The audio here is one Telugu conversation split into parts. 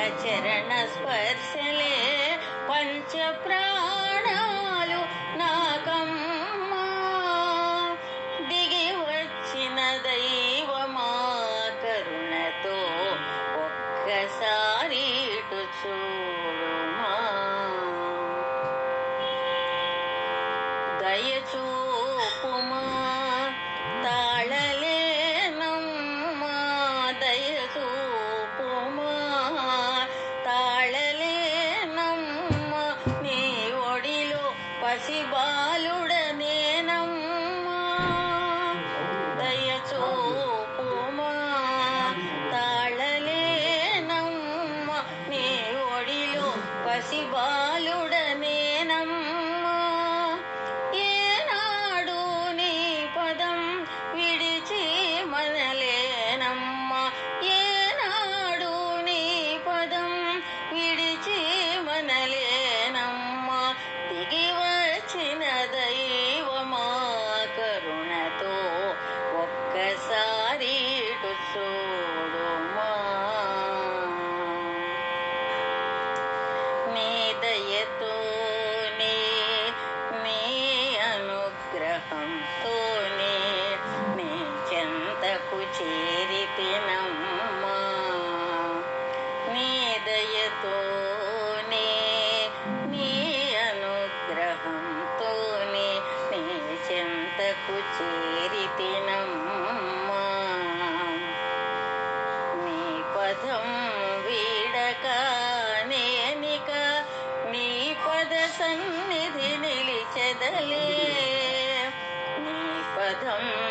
చరణ స్పర్శలే పంచ ప్రాణాలు నాకమ్మా. దిగి వచ్చిన దైవమా కరుణతో ఒక్కసారి చూడుమా. దయచూపుమా 嗯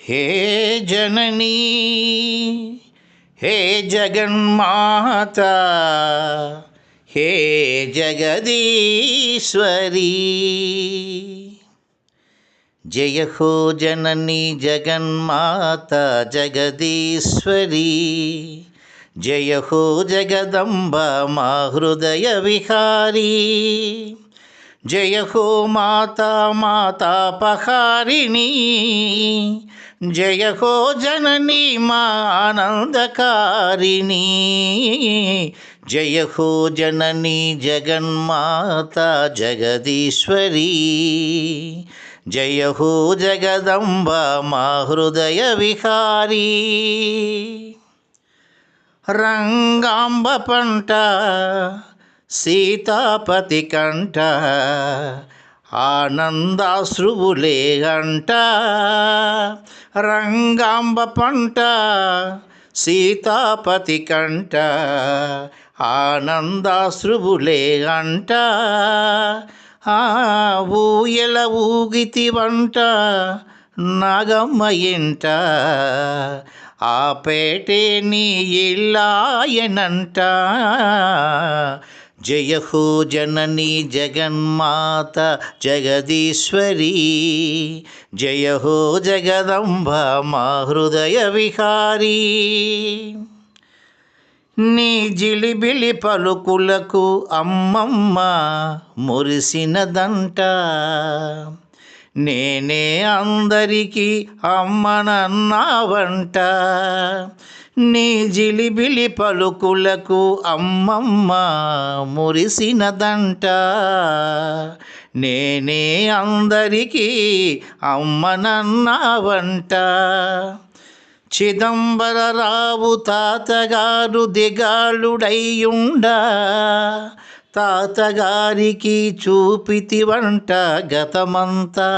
హే జననీ హే జగన్మాత హే జగదీశ్వరీ. జయ హో జననీ జగన్మాత జగదీశ్వరీ. జయ హో జగదంబ మా హృదయ విహారీ. జయ హో మాతా మాతా పహారిణి. జయ హో జనని మా ఆనందకారిణి. జయ హో జనని జగన్మాత జగదీశ్వరీ. జయ హో జగదంబ మా హృదయ విహారీ. రంగాంబ పంట సీతాపతి కంట ఆనందాశ్రువులే గంట రంగాంబ పంట సీతాపతి కంట ఆనందాశ్రువులే గంట ఆ ఊయల ఊగితి వంట నాగమ్మ ఇంట. ఆ పేటే నీ ఇల్లాయనంట. జయ హో జనని జగన్మాత జగదీశ్వరీ. జయ హో జగదంబ మా హృదయ విహారీ. నీ జిలిబిలి పలుకులకు అమ్మమ్మ మురిసినదంట నేనే అందరికీ అమ్మనన్నావంట. నీ జిలిబిలి పలుకులకు అమ్మమ్మ మురిసినదంట నేనే అందరికీ అమ్మనన్నావంట. చిదంబరరావు తాతగారు దిగాళుడయ్యుండా. తాతగారికి చూపితివంట గతమంతా.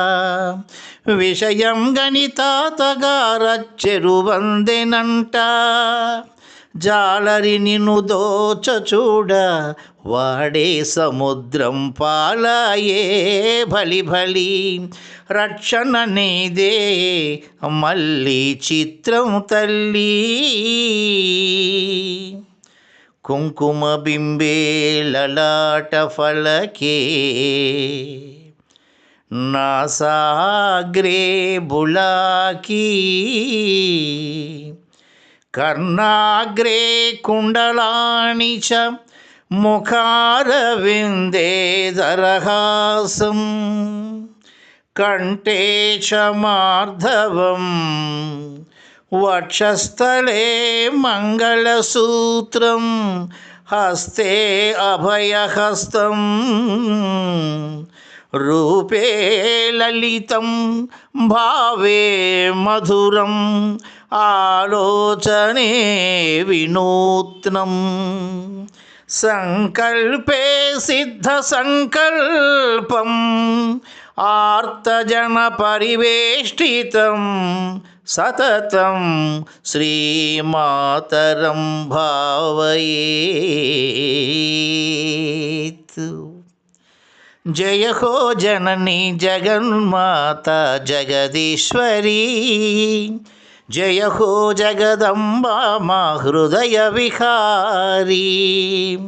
విషయం గని తాతగారచ్చెరువందెనంట జాలరి నిన్ను దోచ చూడ వాడే సముద్రం పాలాయే బలి బలి రక్షణ నీదే మళ్ళీ చిత్రం తల్లి. కుంకుమ బింబే లలాట ఫలకే నాసాగ్రే బులాకీ కర్ణాగ్రే కుండలాని చ ముఖారవిందే దరహాసం కంఠే చ మార్ధవం వక్షస్థలే మంగళసూత్రం హస్తే అభయహస్తం. రూపే లలితం భావే మధురం ఆలోచనే వినూత్నం. సంకల్పే సిద్ధ సంకల్పం ఆర్తజన పరివేష్టితం సతతం శ్రీమాతరం భావయేత్. జయ హో జనని జగన్మాత జగదీశ్వరీ. జయ హో జగదంబా మా హృదయ విహారీ.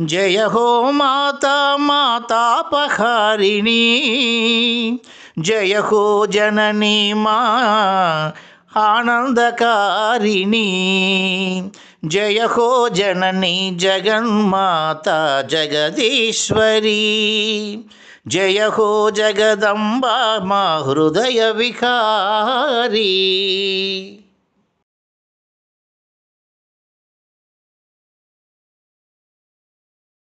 జయ హో మాతా మాతాపహారిణీ జయ హో జననీ మా ఆనందకారిణి. జయ హో జనని జగన్మాత జగదీశ్వరి. జయ హో జగదంబా మా హృదయ వికారీ